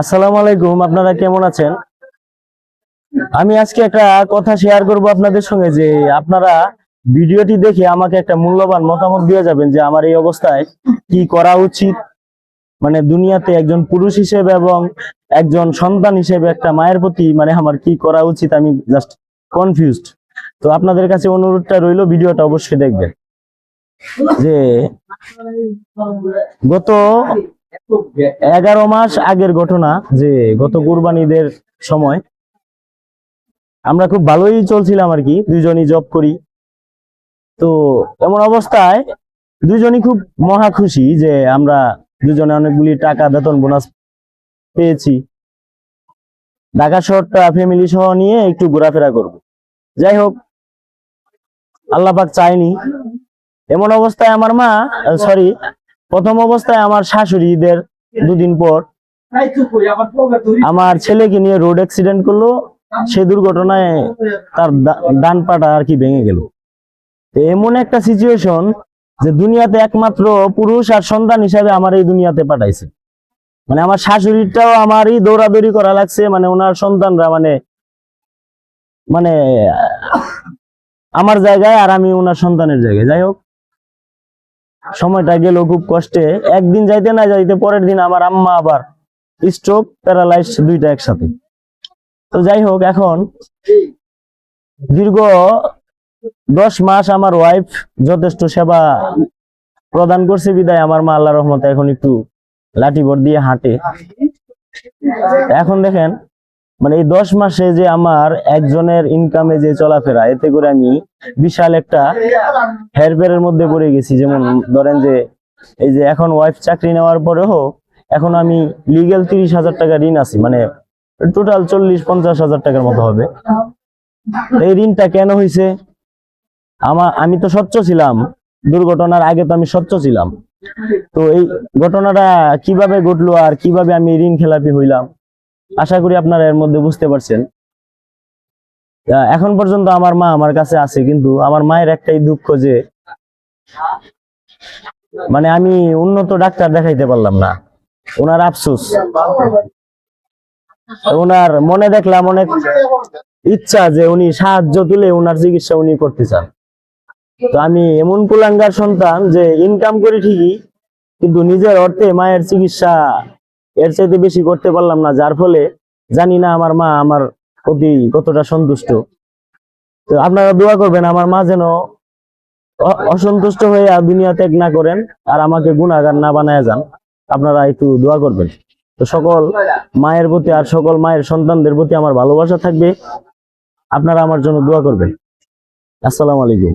আসসালামু আলাইকুম আপনারা কেমন আছেন? আমি আজকে একটা কথা শেয়ার করব আপনাদের সঙ্গে যে আপনারা ভিডিওটি দেখে আমাকে একটা মূল্যবান মতামত দিয়ে যাবেন যে আমার এই অবস্থায় কি করা উচিত। মানে দুনিয়াতে একজন পুরুষ হিসেবে এবং একজন সন্তান হিসেবে একটা মায়ের প্রতি মানে আমার কি করা উচিত আমি জাস্ট কনফিউজড তো আপনাদের কাছে অনুরোধটা রইল, ভিডিওটা অবশ্যই দেখবেন। যে গত এগারো মাস আগের ঘটনা যে গত কুরবানিদের সময়। আমরা খুব ভালোই চলছিলাম আর কি দুইজনই জব করি। তো এমন অবস্থায় দুইজনই খুব মহা খুশি যে আমরা দুজনে অনেকগুলি টাকা বেতন বোনাস পেয়েছি। ঢাকা শহরটা ফ্যামিলি সহ নিয়ে একটু ঘোরাফেরা করব। যাই হোক, আল্লাহ পাক চায়নি। এমন অবস্থায় আমার মা সরি প্রথম অবস্থায় আমার শাশুড়িদের দুদিন পর আমার ছেলেকে নিয়ে রোড অ্যাক্সিডেন্ট করল। সে দুর্ঘটনায় তার ডান পাটা আর কি ভেঙে গেল। এমন একটা সিচুয়েশন যে দুনিয়াতে একমাত্র পুরুষ আর সন্তান হিসাবে আমার এই দুনিয়াতে পাঠাইছে। মানে আমার শাশুড়িটাও আমারই দৌড়াদৌড়ি করা লাগছে মানে ওনার সন্তানরা মানে মানে আমার জায়গায় আর আমি ওনার সন্তানের জায়গায়। যাই হোক সময়টা গেল খুব কষ্টে। একদিন যাইতে না যাইতে পরের দিন আমার আম্মা আবার স্ট্রোক প্যারালাইজ দুইটা একসাথে। তো যাই হোক, এখন দীর্ঘ দশ মাস আমার ওয়াইফ যথেষ্ট সেবা প্রদান করছে বিদায়। আমার মা আল্লাহ রহমতে এখন একটু লাঠি ভর দিয়ে হাঁটে। এখন দেখেন মানে এই দশ মাসে যে আমার একজনের ইনকামে যে চলাফেরা, এতে করে আমি বিশাল একটা হেরফেরের মধ্যে পড়ে গেছি। যেমন ধরেন যে, এই যে এখন ওয়াইফ চাকরি নেওয়ার পরেও এখন আমি লিগেল তিরিশ হাজার টাকা ঋণ আছি মানে টোটাল চল্লিশ পঞ্চাশ হাজার টাকার মতো হবে। এই ঋণটা কেন হয়েছে আমার আমি তো স্বচ্ছ ছিলাম। দুর্ঘটনার আগে তো আমি স্বচ্ছ ছিলাম। তো এই ঘটনাটা কীভাবে ঘটলো আর কীভাবে আমি ঋণ খেলাপি হইলাম? আশা করি আপনারা এর মধ্যে বুঝতে পারছেন। এখন পর্যন্ত আমার মা আমার কাছে আছে, কিন্তু আমার মায়ের একটাই দুঃখ যে মানে আমি উন্নত ডাক্তার দেখাইতে পারলাম না। ওনার আফসোস। ওনার মনে দেখলাম অনেক ইচ্ছা যে উনি সাহায্য তুলে ওনার চিকিৎসা উনি করতে চান। তো আমি এমন কুলাঙ্গার সন্তান যে ইনকাম করি ঠিকই, কিন্তু নিজের অর্থে মায়ের চিকিৎসা এর চাইতে বেশি করতে পারলাম না, যার ফলে জানি না আমার মা আমার প্রতি কতটা সন্তুষ্ট। তো আপনারা দোয়া করবেন, আমার মা যেন অসন্তুষ্ট হয়ে দুনিয়া ত্যাগ না করেন আর আমাকে গুণাগার না বানায় যান। আপনারা একটু দোয়া করবেন। তো সকল মায়ের প্রতি আর সকল মায়ের সন্তানদের প্রতি আমার ভালোবাসা থাকবে। আপনারা আমার জন্য দোয়া করবেন। আসসালামু আলাইকুম।